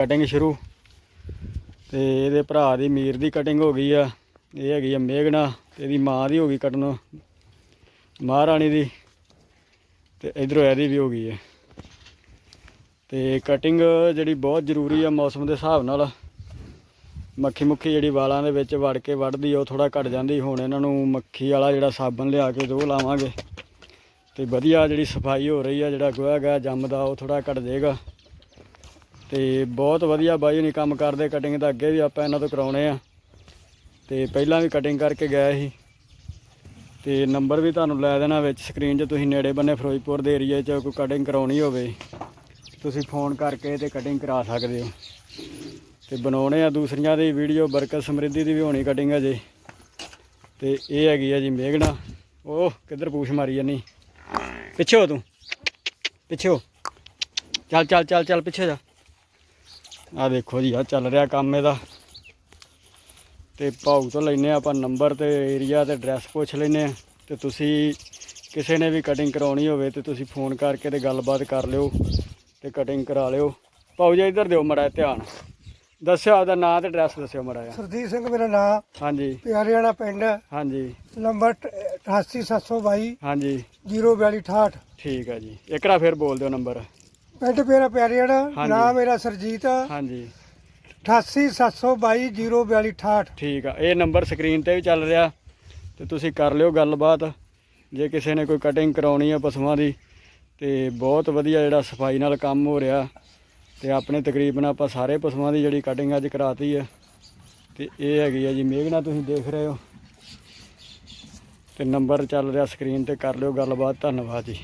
Cutting ਸ਼ੁਰੂ। ਤੇ ਇਹਦੇ ਭਰਾ ਦੀ ਮੀਰ ਦੀ ਕਟਿੰਗ ਹੋ ਗਈ ਆ। ਇਹ ਹੈਗੀ ਆ ਮੇਘਨਾ ਤੇ ਇਹਦੀ ਮਾਂ ਦੀ ਹੋ ਗਈ ਕਟਨ ਮਹਾਰਾਣੀ ਦੀ। ਤੇ ਇਧਰੋਂ ਇਹਦੀ ਵੀ ਹੋ ਗਈ ਹੈ ਤੇ ਕਟਿੰਗ ਜਿਹੜੀ ਬਹੁਤ ਜ਼ਰੂਰੀ ਆ ਮੌਸਮ ਦੇ ਹਿਸਾਬ ਨਾਲ। ਮੱਖੀ ਮੁੱਖੀ ਜਿਹੜੀ ਵਾਲਾਂ ਦੇ ਵਿੱਚ ਵੜ ਕੇ ਵੱਢਦੀ ਉਹ ਥੋੜਾ ਘਟ ਜਾਂਦੀ। ਹੁਣ ਇਹਨਾਂ ਨੂੰ ਮੱਖੀ ਵਾਲਾ ਜਿਹੜਾ ਸਾਬਣ ਲਿਆ ਕੇ ਉਹ ਲਾਵਾਂਗੇ। ਤੇ ਵਧੀਆ ਜਿਹੜੀ ਸਫ਼ਾਈ ਹੋ ਰਹੀ ਆ, ਜਿਹੜਾ ਗੋਹਾ ਗਾ ਜੰਮਦਾ, ਉਹ ਥੋੜਾ ਘਟ ਜਾਏਗਾ ਤੇ ਬਹੁਤ ਵਧੀਆ ਬਾਈ ਨਹੀਂ ਕੰਮ ਕਰਦੇ ਕਟਿੰਗ ਦਾ ਅੱਗੇ ਵੀ ਆਪਾਂ ਇਹਨਾਂ ਤੋਂ ਕਰਾਉਣੇ ਆ। ਤੇ ਪਹਿਲਾਂ ਵੀ ਕਟਿੰਗ ਕਰਕੇ ਗਏ ਸੀ। ਤੇ ਨੰਬਰ ਵੀ ਤੁਹਾਨੂੰ ਲੈ ਦੇਣਾ ਵਿੱਚ ਸਕਰੀਨ 'ਚ ਤੁਸੀਂ ਨੇੜੇ ਬੰਨੇ ਫਿਰੋਜ਼ਪੁਰ ਦੇ ਏਰੀਆ 'ਚ ਕੋਈ ਕਟਿੰਗ ਕਰਾਉਣੀ ਹੋਵੇ, ਤੁਸੀਂ ਫੋਨ ਕਰਕੇ ਤੇ ਕਟਿੰਗ ਕਰਾ ਸਕਦੇ ਹੋ। ਤੇ ਬਣਾਉਣੇ ਆ ਦੂਸਰੀਆਂ ਦੀ ਵੀਡੀਓ ਬਰਕਤ ਸਮਰਿੱਧੀ ਦੀ ਵੀ ਹੋਣੀ ਕਟਿੰਗ ਅਜੇ। ਤੇ ਇਹ ਹੈਗੀ ਆ ਜੀ ਮੇਘਣਾ। ਉਹ ਕਿੱਧਰ ਪੂਛ ਮਾਰੀ ਜਾਨੀ? ਪਿੱਛੇ ਹੋ ਤੂੰ। ਪਿੱਛੇ ਹੋ। ਚੱਲ ਚੱਲ ਚੱਲ ਚੱਲ, ਪਿੱਛੇ ਜਾ। ਆ ਦੇਖੋ ਜੀ ਆ ਚੱਲ ਰਿਹਾ ਕੰਮ ਇਹਦਾ। ਤੇ ਭਾਊ ਤੋਂ ਲੈਨੇ ਆਪਾਂ ਨੰਬਰ ਤੇ ਏਰੀਆ ਤੇ ਐਡਰੈਸ ਪੁੱਛ ਲੈਨੇ ਆ ਤੇ ਤੁਸੀਂ ਕਿਸੇ ਨੇ ਵੀ ਕਟਿੰਗ ਕਰਾਉਣੀ ਹੋਵੇ ਤੇ ਤੁਸੀਂ ਫੋਨ ਕਰਕੇ ਤੇ ਗੱਲਬਾਤ ਕਰ ਲਿਓ ਤੇ ਕਟਿੰਗ ਕਰਾ ਲਿਓ। ਭਾਊ ਜੀ ਇੱਧਰ ਦਿਓ ਮੜਾ ਧਿਆਨ। ਦੱਸਿਓ ਆਪਦਾ ਨਾਂ ਤੇ ਐਡਰੈਸ ਦੱਸਿਓ ਮੜਾ ਸਰਜੀਤ ਸਿੰਘ ਮੇਰਾ ਨਾਮ ਹਾਂਜੀ। ਪਿਆਰਿਆਣਾ ਪਿੰਡ। ਹਾਂਜੀ। ਨੰਬਰ 88722 ਹਾਂਜੀ। 04268 ਠੀਕ ਆ ਜੀ। ਇੱਕੜਾ ਫਿਰ ਬੋਲ ਦਿਓ ਨੰਬਰ ਪਿੰਡ ਮੇਰਾ ਪਿਆਰਿਆਣਾ ਹਾਂਜੀ। ਨਾਮ ਮੇਰਾ ਸਰਜੀਤ ਆ। ਹਾਂਜੀ। 88722 04268 ਠੀਕ ਆ ਇਹ ਨੰਬਰ ਸਕਰੀਨ ਤੇ ਵੀ ਚੱਲ ਰਿਹਾ। ਤੇ ਤੁਸੀਂ ਕਰ ਲਿਓ ਗੱਲਬਾਤ। ਜੇ ਕਿਸੇ ਨੇ ਕੋਈ ਕਟਿੰਗ ਕਰਾਉਣੀ ਆ ਪਸ਼ੂਆਂ ਦੀ ਤੇ ਬਹੁਤ ਵਧੀਆ ਜਿਹੜਾ ਸਫ਼ਾਈ ਨਾਲ ਕੰਮ ਹੋ ਰਿਹਾ। ਤੇ ਆਪਣੇ ਤਕਰੀਬਨ ਆਪਾਂ ਸਾਰੇ ਪਸ਼ੂਆਂ ਦੀ ਜਿਹੜੀ ਕਟਿੰਗ ਅੱਜ ਕਰਾਤੀ ਆ। ਤੇ ਇਹ ਹੈਗੀ ਆ ਜੀ ਮੇਘਨਾ ਤੁਸੀਂ ਦੇਖ ਰਹੇ ਹੋ। ਤੇ ਨੰਬਰ ਚੱਲ ਰਿਹਾ ਸਕਰੀਨ ਤੇ ਕਰ ਲਿਓ ਗੱਲਬਾਤ। ਧੰਨਵਾਦ ਜੀ।